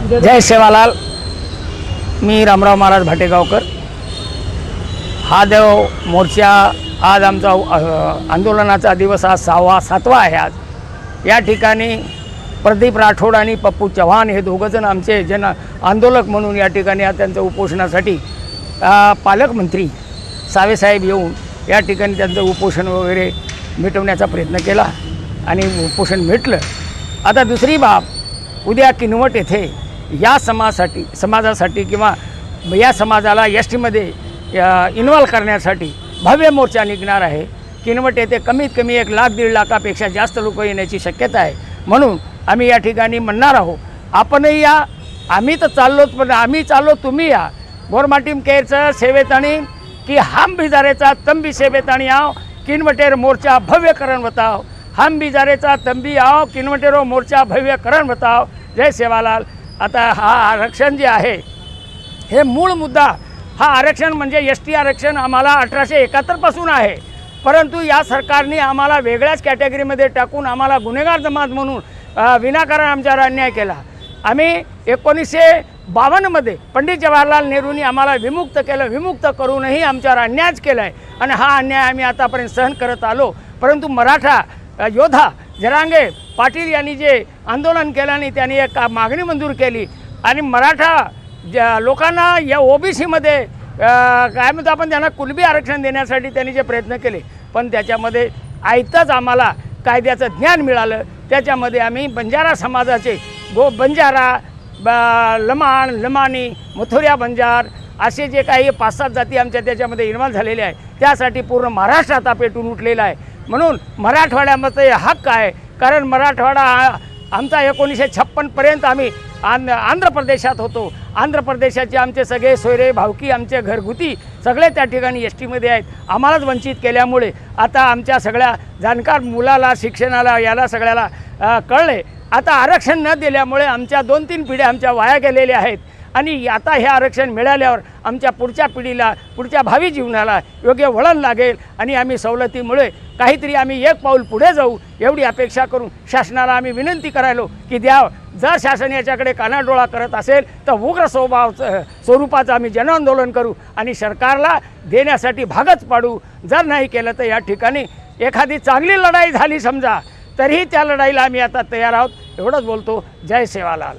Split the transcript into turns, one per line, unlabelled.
जय सेवालाल मी रामराव महाराज भाटेगावकर. हा देव मोर्चा आज आमचा आंदोलनाचा दिवस आज सहावा सातवा आहे आज. या ठिकाणी प्रदीप राठोड आणि पप्पू चव्हाण हे दोघंजण आमचे जन आंदोलक म्हणून या ठिकाणी आज त्यांचं उपोषणासाठी पालकमंत्री सावेसाहेब येऊन या ठिकाणी त्यांचं उपोषण वगैरे मिटवण्याचा प्रयत्न केला आणि उपोषण मिटलं. आता दुसरी बाब उद्या किनवट येथे या समाजासाठी समाजासाठी किंवा या समाजाला एस टीमध्ये इन्वॉल्व करण्यासाठी भव्य मोर्चा निघणार आहे. किनवट येथे कमीत कमी एक लाख दीड लाखापेक्षा जास्त लोक येण्याची शक्यता आहे. म्हणून आम्ही या ठिकाणी म्हणणार आहोत आपणही या आम्ही तर चाललोच पण आम्ही चाललो तुम्ही या. गोरमाटीम केअरचं सेवेत आणि की हम बिजारेचा तंबी सेवेत आणि आव किनवटेर मोर्चा भव्य करण बताव हम बिजारेचा तंबी आव किनवटेरो मोर्चा भव्य करण बताव जय सेवालाल. आता हा आरक्षण जे आहे हे मूळ मुद्दा हा आरक्षण म्हणजे एस टी आरक्षण आम्हाला अठराशे एकाहत्तरपासून आहे. परंतु या सरकारने आम्हाला वेगळ्याच कॅटेगरीमध्ये टाकून आम्हाला गुन्हेगार जमात म्हणून विनाकारण आमच्यावर अन्याय केला. आम्ही एकोणीसशे बावन्नमध्ये पंडित जवाहरलाल नेहरूंनी आम्हाला विमुक्त केलं. विमुक्त करूनही आमच्यावर अन्यायच केला आहे आणि हा अन्याय आम्ही आतापर्यंत सहन करत आलो. परंतु मराठा योद्धा जरांगे पाटील यांनी जे आंदोलन केलं आणि त्यांनी एक मागणी मंजूर केली. आणि मराठा ज्या लोकांना या ओबीसीमध्ये काय म्हणतो आपण त्यांना कुलबी आरक्षण देण्यासाठी त्यांनी जे प्रयत्न केले. पण त्याच्यामध्ये आयताच आम्हाला कायद्याचं ज्ञान मिळालं. त्याच्यामध्ये आम्ही बंजारा समाजाचे गो बंजारा ब लमाण लमाणी मथुऱ्या बंजार असे जे काही पाच सात जाती आमच्या त्याच्यामध्ये निर्माण झालेले आहे त्यासाठी पूर्ण महाराष्ट्र आता पेटून उठलेला आहे. म्हणून मराठवाड्यामध्ये हक्क आहे. कारण मराठवाडा आमचा एकोणीसशे छप्पनपर्यंत आम्ही आं आंध्र प्रदेशात होतो. आंध्र प्रदेशाचे आमचे सगळे सोयरे भावकी आमचे घरगुती सगळे त्या ठिकाणी एस टीमध्ये आहेत. आम्हालाच वंचित केल्यामुळे आता आमच्या सगळ्या जाणकार मुलाला शिक्षणाला याला सगळ्याला कळले. आता आरक्षण न दिल्यामुळे आमच्या दोन तीन पिढ्या आमच्या वाया गेलेल्या आहेत. आणि आता हे आरक्षण मिळाल्यावर आमच्या पुढच्या पिढीला पुढच्या भावी जीवनाला योग्य वळण लागेल आणि आम्ही सवलतीमुळे काहीतरी आम्ही एक पाऊल पुढे जाऊ एवढी अपेक्षा करून शासनाला आम्ही विनंती करायलो की द्या जर शासन याच्याकडे कानाडोळा करत असेल तर उग्र स्वभाव स्वरूपाचं आम्ही जनआंदोलन करू आणि सरकारला देण्यासाठी भागच पाडू. जर नाही केलं तर या ठिकाणी एखादी चांगली लढाई झाली समजा तरीही त्या लढाईला आम्ही आता तयार आहोत. एवढंच बोलतो. जय सेवालाल.